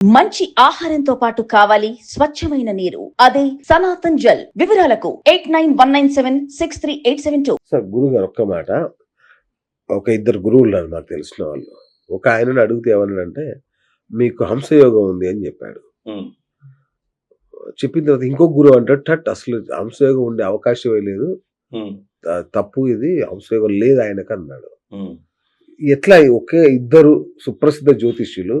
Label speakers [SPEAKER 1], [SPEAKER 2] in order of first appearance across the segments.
[SPEAKER 1] మంచి ఆహారంతో పాటు కావాలి స్వచ్ఛమైన నీరు. అదే సనాతన్ జల్ వివరాలకు eight nine one nine seven six three eight seven two.
[SPEAKER 2] Sir గురువు గారు ఒక్క మాట. ఒక ఇద్దరు గురువులు ఉన్నారు నాకు తెలిసిన వాళ్ళు. ఒక ఆయనను అడిగితే ఏమన్నాడంటే మీకు హంసయోగం ఉంది అని చెప్పాడు. చెప్పిన తర్వాత ఇంకో గురువు అంటాడు టట్ అసలు హంసయోగం ఉండే అవకాశమే లేదు. తప్పు ఇది హంసయోగం లేదు ఆయనకు అన్నాడు. ఎట్లా ఒకే ఇద్దరు సుప్రసిద్ధ జ్యోతిష్యులు.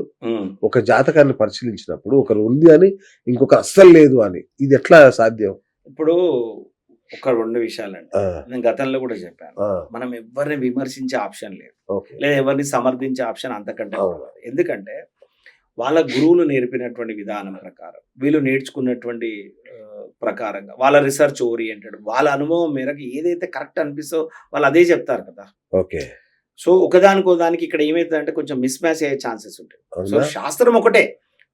[SPEAKER 2] ఒక జాతకాన్ని పరిశీలించినప్పుడు ఒకరు ఉంది అని ఇంకొకరు అస్సలు లేదు అని ఇది ఎట్లా సాధ్యం?
[SPEAKER 3] ఇప్పుడు ఒక రెండు విషయాలండి. నేను గతంలో కూడా చెప్పాను. మనం ఎవరిని విమర్శించే ఆప్షన్ లేదు. లేదా ఎవరిని సమర్థించే ఆప్షన్ అంతకంటే. ఎందుకంటే వాళ్ళ గురువులు నేర్పినటువంటి విధానం ప్రకారం వీళ్ళు నేర్చుకున్నటువంటి ప్రకారంగా వాళ్ళ రీసెర్చ్ ఓరియంటెడ్ వాళ్ళ అనుభవం మేరకు ఏదైతే కరెక్ట్ అనిపిస్తో వాళ్ళు అదే చెప్తారు కదా.
[SPEAKER 2] ఓకే.
[SPEAKER 3] సో ఒకదానికో దానికి ఇక్కడ ఏమైతుందంటే కొంచెం మిస్ మ్యాచ్ అయ్యే ఛాన్సెస్ ఉంటాయి. సో శాస్త్రం ఒకటే.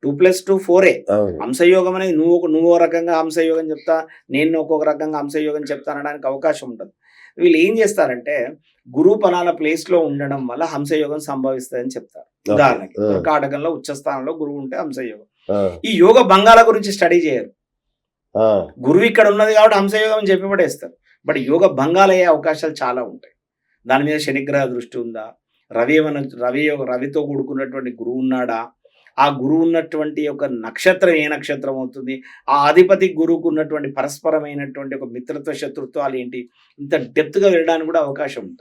[SPEAKER 3] టూ ప్లస్ టూ ఫోరే హంసయోగం అనేది నువ్వు ఒక నువ్వు ఒక రకంగా హంసయోగం చెప్తా నేను ఒక్కొక్క రకంగా హంసయోగం చెప్తా అనడానికి అవకాశం ఉంటుంది వీళ్ళు ఏం చేస్తారంటే గురువు పలానా ప్లేస్లో ఉండడం వల్ల హంసయోగం సంభవిస్తుందని చెప్తారు. ఉదాహరణకి. కాటకంలో ఉచ్చ స్థానంలో గురువు ఉంటే హంసయోగం. ఈ యోగ భంగాల గురించి స్టడీ చేయరు. గురువు ఇక్కడ ఉన్నది కాబట్టి హంసయోగం అని చెప్పి పడేస్తారు. బట్ యోగ భంగాలు అయ్యే అవకాశాలు చాలా ఉంటాయి. దాని మీద శనిగ్రహ దృష్టి ఉందా? రవి ఏమైనా రవి రవితో కూడుకున్నటువంటి గురువు ఉన్నాడా? ఆ గురువు ఉన్నటువంటి ఒక నక్షత్రం ఏ నక్షత్రం అవుతుంది? ఆ అధిపతి గురువుకు ఉన్నటువంటి పరస్పరమైనటువంటి ఒక మిత్రత్వ శత్రుత్వాలు ఏంటి? ఇంత డెప్త్గా వెళ్ళడానికి కూడా అవకాశం ఉంటుంది.